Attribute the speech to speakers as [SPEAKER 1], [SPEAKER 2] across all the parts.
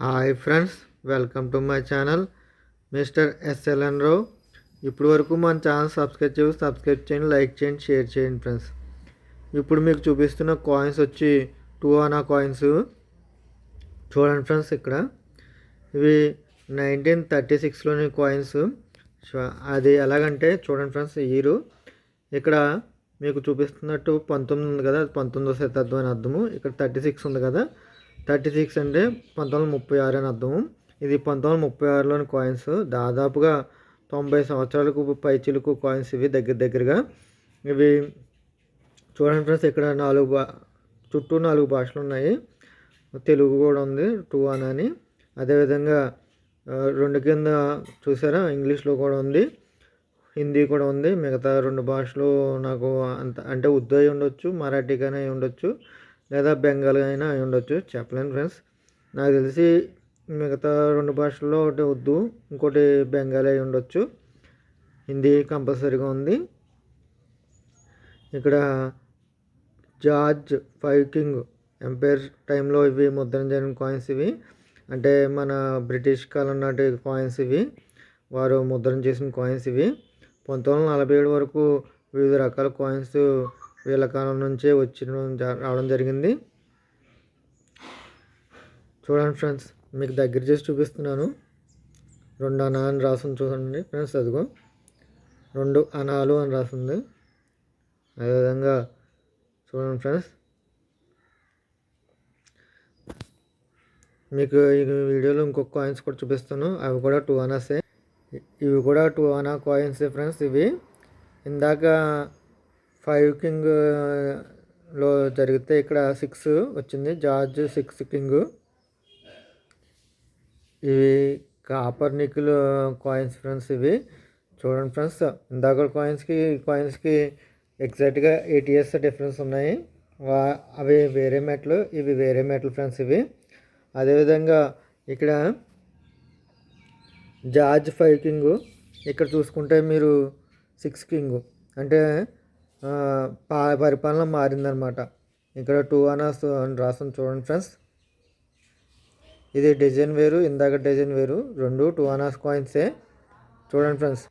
[SPEAKER 1] Hi friends welcome to my channel mister SLN Rao. ఇప్పటి వరకు మన ఛానల్ సబ్స్క్రైబ్ చేసి సబ్స్క్రైబ్ చేయండి లైక్ చేయండి షేర్ చేయండి ఫ్రెండ్స్. ఇప్పుడు మీకు చూపిస్తున్న కాయిన్స్ వచ్చి టూ ఆనా కాయిన్స్. చూడండి ఫ్రెండ్స్ ఇక్కడ. ఇవి నైన్టీన్ థర్టీ సిక్స్లోని కాయిన్స్. అది ఎలాగంటే చూడండి ఫ్రెండ్స్ ఇయరు. ఇక్కడ మీకు చూపిస్తున్నట్టు పంతొమ్మిది ఉంది కదా పంతొమ్మిదో శతాబ్దం అని అర్థము. ఇక్కడ థర్టీ సిక్స్ ఉంది కదా. థర్టీ సిక్స్ అంటే పంతొమ్మిది ముప్పై ఆరు అని అర్థం ఇది పంతొమ్మిది ముప్పై ఆరులోని కాయిన్స్ దాదాపుగా తొంభై సంవత్సరాలకు పైచిలకు కాయిన్స్ ఇవి దగ్గర దగ్గరగా. ఇవి చూడండి ఫ్రెండ్స్ ఇక్కడ నాలుగు భా చుట్టూ నాలుగు భాషలు ఉన్నాయి. తెలుగు కూడా ఉంది టూ అని అని. అదేవిధంగా రెండు కింద చూసారా? ఇంగ్లీష్లో కూడా ఉంది హిందీ కూడా ఉంది. మిగతా రెండు భాషలు నాకు అంత అంటే ఉర్దూ అయి ఉండొచ్చు మరాఠీ కానీ ఉండొచ్చు. లేదా బెంగాల్ అయినా అయి ఉండొచ్చు. చెప్పలేను ఫ్రెండ్స్. నాకు తెలిసి మిగతా రెండు భాషల్లో ఒకటి ఉర్దూ ఇంకోటి బెంగాలీ అయి ఉండొచ్చు. హిందీ కంపల్సరీగా ఉంది. ఇక్కడ జార్జ్ ఫైవ్ కింగ్ ఎంపైర్ టైంలో ఇవి ముద్రణ జరిగిన కాయిన్స్ ఇవి. అంటే మన బ్రిటిష్ కాలం నాటి కాయిన్స్ ఇవి. వారు ముద్రణ చేసిన కాయిన్స్ ఇవి. పంతొమ్మిది వందల నలభై ఏడు వరకు వివిధ రకాల కాయిన్స్ వీళ్ళ కాలం నుంచే వచ్చిన రావడం జరిగింది. చూడండి ఫ్రెండ్స్ మీకు దగ్గర చేసి చూపిస్తున్నాను. రెండు అనా అని రాసింది చూడండి ఫ్రెండ్స్ అదిగో. రెండు అనాలు అని రాసింది. అదేవిధంగా చూడండి ఫ్రెండ్స్ మీకు ఈ వీడియోలో ఇంకొక కాయిన్స్ కూడా చూపిస్తాను. అవి కూడా టూ అనాసే. ఇవి కూడా టూ అనా కాయిన్సే ఫ్రెండ్స్ ఇవి. ఇందాక ఫైవ్ కింగ్లో జరిగితే ఇక్కడ సిక్స్ వచ్చింది. George six king. ఇవి కాపర్ నిక్కులు కాయిన్స్ ఫ్రెండ్స్ ఇవి. చూడండి ఫ్రెండ్స్ ఇందాక కాయిన్స్కి కాయిన్స్కి ఎగ్జాక్ట్గా ఎయిట్ ఇయర్స్ డిఫరెన్స్ ఉన్నాయి. వా అవి వేరే మెట్లు ఇవి వేరే మెట్లు ఫ్రెండ్స్ ఇవి. అదేవిధంగా ఇక్కడ జార్జ్ ఫైవ్ కింగ్. ఇక్కడ చూసుకుంటే మీరు సిక్స్ కింగ్. అంటే పరిపాలన మారిందనమాట ఇక్కడ టూ అనర్స్ అని రాస్తుంది చూడండి ఫ్రెండ్స్. ఇది డిజైన్ వేరు ఇందాక డిజైన్ వేరు. రెండు టూ అనర్స్ కాయిన్సే. చూడండి ఫ్రెండ్స్.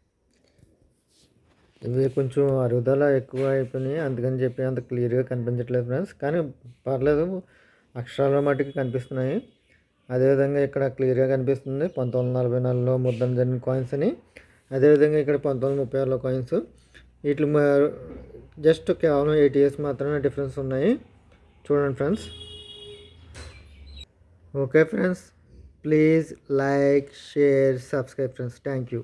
[SPEAKER 1] ఇవి కొంచెం అరుగుదల ఎక్కువ అయిపోయినాయి. అందుకని చెప్పి అంత క్లియర్గా కనిపించట్లేదు ఫ్రెండ్స్. కానీ పర్లేదు అక్షరాల మట్టుకు కనిపిస్తున్నాయి. అదేవిధంగా ఇక్కడ క్లియర్గా కనిపిస్తుంది పంతొమ్మిది వందల నలభై నాలుగులో ముద్రణ జరిగిన కాయిన్స్ అని. అదేవిధంగా ఇక్కడ పంతొమ్మిది ముప్పై ఆరులో కాయిన్స్. వీటి జస్ట్ కేవలం ఎయిట్ ఇయర్స్ మాత్రమే డిఫరెన్స్ ఉన్నాయి చూడండి friends okay friends please like share subscribe friends thank you